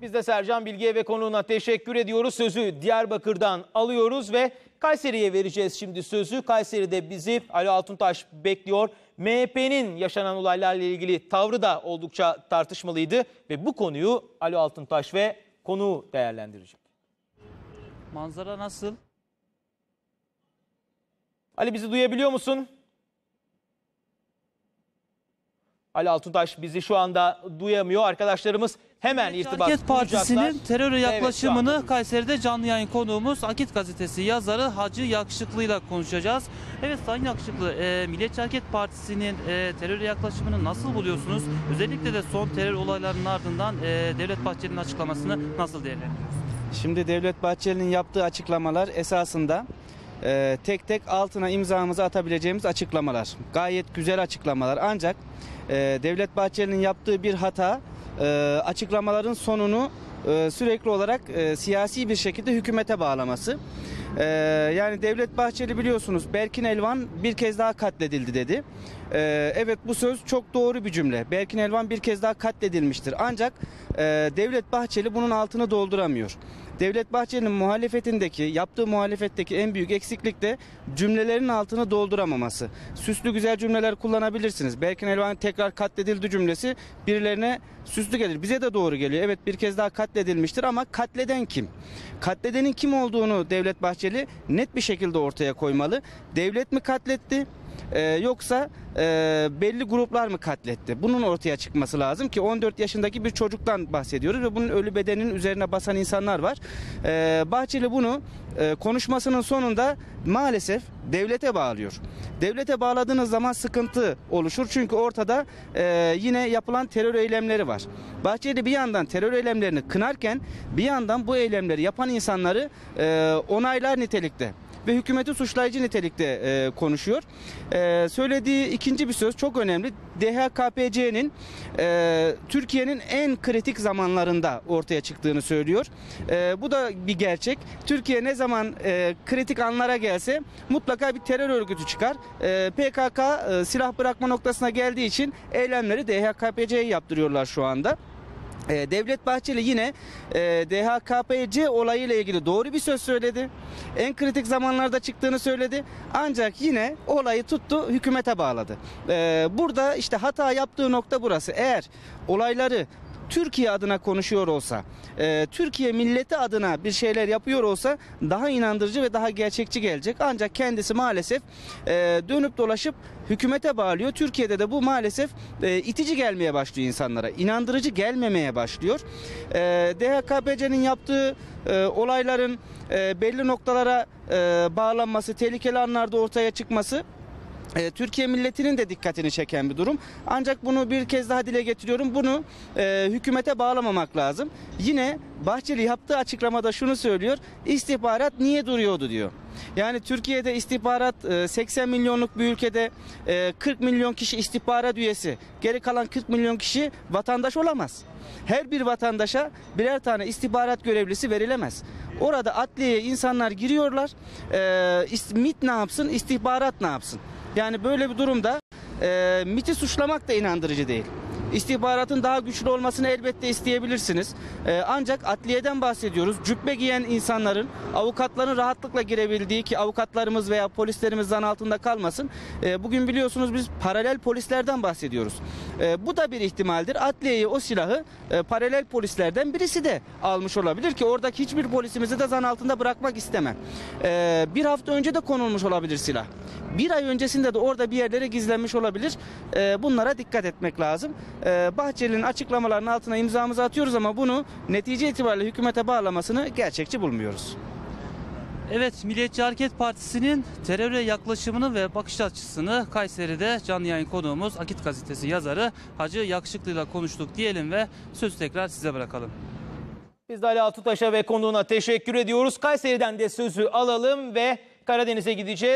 Biz de Sercan Bilge'ye ve konuğuna teşekkür ediyoruz. Sözü Diyarbakır'dan alıyoruz ve Kayseri'ye vereceğiz şimdi sözü. Kayseri'de bizi Ali Altuntaş bekliyor. MHP'nin yaşanan olaylarla ilgili tavrı da oldukça tartışmalıydı ve bu konuyu Ali Altuntaş ve konuğu değerlendirecek. Manzara nasıl? Ali bizi duyabiliyor musun? Ali Altuntaş bizi şu anda duyamıyor. Arkadaşlarımız hemen irtibat Hareket Partisi'nin teröre Evet, yaklaşımını anda. Kayseri'de canlı yayın konuğumuz Akit Gazetesi yazarı Hacı Yakışıklı'yla konuşacağız. Evet Sayın Yakışıklı, e, Milliyetçi Hareket Partisi'nin e, teröre yaklaşımını nasıl buluyorsunuz? Özellikle de son terör olaylarının ardından e, Devlet Bahçeli'nin açıklamasını nasıl değerlendiriyorsunuz? Şimdi Devlet Bahçeli'nin yaptığı açıklamalar esasında e, tek tek altına imzamızı atabileceğimiz açıklamalar. Gayet güzel açıklamalar ancak e, Devlet Bahçeli'nin yaptığı bir hata e, açıklamaların sonunu e, sürekli olarak e, siyasi bir şekilde hükümete bağlaması. E, yani Devlet Bahçeli biliyorsunuz Berkin Elvan bir kez daha katledildi dedi. E, evet bu söz çok doğru bir cümle. Berkin Elvan bir kez daha katledilmiştir. Ancak e, Devlet Bahçeli bunun altını dolduramıyor. Devlet Bahçeli'nin muhalefetindeki, yaptığı muhalefetteki en büyük eksiklik de cümlelerin altını dolduramaması. Süslü güzel cümleler kullanabilirsiniz. Berkin Elvan tekrar katledildi cümlesi birilerine süslü gelir. Bize de doğru geliyor. Evet bir kez daha katledilmiştir ama katleden kim? Katledenin kim olduğunu Devlet Bahçeli net bir şekilde ortaya koymalı. Devlet mi katletti? Ee, yoksa e, belli gruplar mı katletti? Bunun ortaya çıkması lazım ki 14 yaşındaki bir çocuktan bahsediyoruz ve bunun ölü bedeninin üzerine basan insanlar var. Ee, Bahçeli bunu e, konuşmasının sonunda maalesef devlete bağlıyor. Devlete bağladığınız zaman sıkıntı oluşur çünkü ortada e, yine yapılan terör eylemleri var. Bahçeli bir yandan terör eylemlerini kınarken bir yandan bu eylemleri yapan insanları onaylar nitelikte ve hükümeti suçlayıcı nitelikte e, konuşuyor. E, söylediği ikinci bir söz çok önemli. DHKPC'nin e, Türkiye'nin en kritik zamanlarında ortaya çıktığını söylüyor. E, bu da bir gerçek. Türkiye ne zaman e, kritik anlara gelse mutlaka bir terör örgütü çıkar. E, PKK e, silah bırakma noktasına geldiği için eylemleri DHKPC'ye yaptırıyorlar şu anda. Ee, Devlet Bahçeli yine e, DHKPC olayıyla ilgili doğru bir söz söyledi. En kritik zamanlarda çıktığını söyledi. Ancak yine olayı tuttu hükümete bağladı. Ee, burada işte hata yaptığı nokta burası. Eğer olayları Türkiye adına konuşuyor olsa, e, Türkiye milleti adına bir şeyler yapıyor olsa daha inandırıcı ve daha gerçekçi gelecek. Ancak kendisi maalesef e, dönüp dolaşıp hükümete bağlıyor. Türkiye'de de bu maalesef e, itici gelmeye başlıyor insanlara. inandırıcı gelmemeye başlıyor. E, DHKPC'nin yaptığı e, olayların e, belli noktalara e, bağlanması, tehlikeli anlarda ortaya çıkması e, Türkiye milletinin de dikkatini çeken bir durum. Ancak bunu bir kez daha dile getiriyorum. Bunu e, hükümete bağlamamak lazım. Yine Bahçeli yaptığı açıklamada şunu söylüyor. İstihbarat niye duruyordu diyor. Yani Türkiye'de istihbarat e, 80 milyonluk bir ülkede e, 40 milyon kişi istihbarat üyesi. Geri kalan 40 milyon kişi vatandaş olamaz. Her bir vatandaşa birer tane istihbarat görevlisi verilemez. Orada adliyeye insanlar giriyorlar. E, MİT ne yapsın, istihbarat ne yapsın? Yani böyle bir durumda e, MİT'i suçlamak da inandırıcı değil. İstihbaratın daha güçlü olmasını elbette isteyebilirsiniz. E, ancak adliyeden bahsediyoruz. Cübbe giyen insanların, avukatların rahatlıkla girebildiği ki avukatlarımız veya polislerimiz zan altında kalmasın. E, bugün biliyorsunuz biz paralel polislerden bahsediyoruz. E, bu da bir ihtimaldir. Adliyeyi o silahı e, paralel polislerden birisi de almış olabilir ki oradaki hiçbir polisimizi de zan altında bırakmak istemem. E, bir hafta önce de konulmuş olabilir silah. Bir ay öncesinde de orada bir yerlere gizlenmiş olabilir. E, bunlara dikkat etmek lazım. E, Bahçeli'nin açıklamalarının altına imzamızı atıyoruz ama bunu netice itibariyle hükümete bağlamasını gerçekçi bulmuyoruz. Evet, Milliyetçi Hareket Partisi'nin teröre yaklaşımını ve bakış açısını Kayseri'de canlı yayın konuğumuz Akit Gazetesi yazarı Hacı Yakışıklı'yla konuştuk diyelim ve sözü tekrar size bırakalım. Biz de Ali Altuntaş'a ve konuğuna teşekkür ediyoruz. Kayseri'den de sözü alalım ve Karadeniz'e gideceğiz.